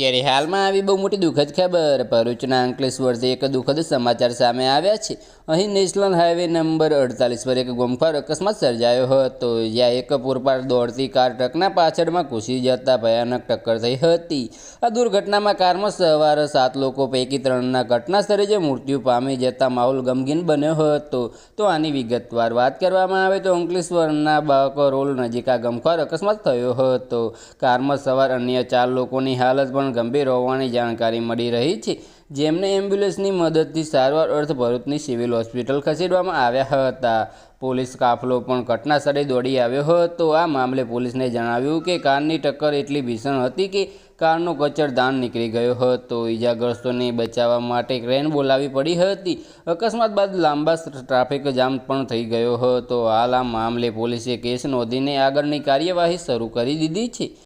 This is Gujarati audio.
ત્યારે હાલમાં આવી બહુ મોટી દુઃખદ ખબર. ભરૂચના અંકલેશ્વરથી એક દુઃખદ સમાચાર સામે આવ્યા છે. અહીં નેશનલ હાઈવે નંબર અડતાલીસ પર એક ગોમખાર અકસ્માત સર્જાયો હતો, જ્યાં એક પૂરપાર દોડતી કાર ટ્રકના પાછળમાં ઘૂસી જતા ભયાનક ટક્કર થઈ હતી. આ દુર્ઘટનામાં કારમાં સવાર સાત લોકો પૈકી ત્રણના ઘટના સ્થળે જ મૃત્યુ પામી જતા માહોલ ગમગીન બન્યો હતો. તો આની વિગતવાર વાત કરવામાં આવે તો અંકલેશ્વરના બાકરોલ નજીક આ ગમખોર અકસ્માત થયો હતો. કારમાં સવાર અન્ય ચાર લોકોની હાલત પણ ગંભીર હોવાની જાણકારી મળી રહી છે. જેમને એમ્બ્યુલન્સની મદદથી સારવાર અર્થ ભરૂચની સિવિલ હોસ્પિટલ ખસેડવામાં આવ્યા હતા. પોલીસ કાફલો પણ ઘટના સ્થળે દોડી આવ્યો હતો. આ મામલે પોલીસને જણાવ્યું કે કારની ટક્કર એટલી ભીષણ હતી કે કારનો કચરદાન નીકળી ગયો હતો. ઈજાગ્રસ્તોને બચાવવા માટે ક્રેન બોલાવી પડી હતી. અકસ્માત બાદ લાંબા ટ્રાફિક જામ પણ થઈ ગયો હતો. હાલ આ મામલે પોલીસે કેસ નોંધીને આગળની કાર્યવાહી શરૂ કરી દીધી છે.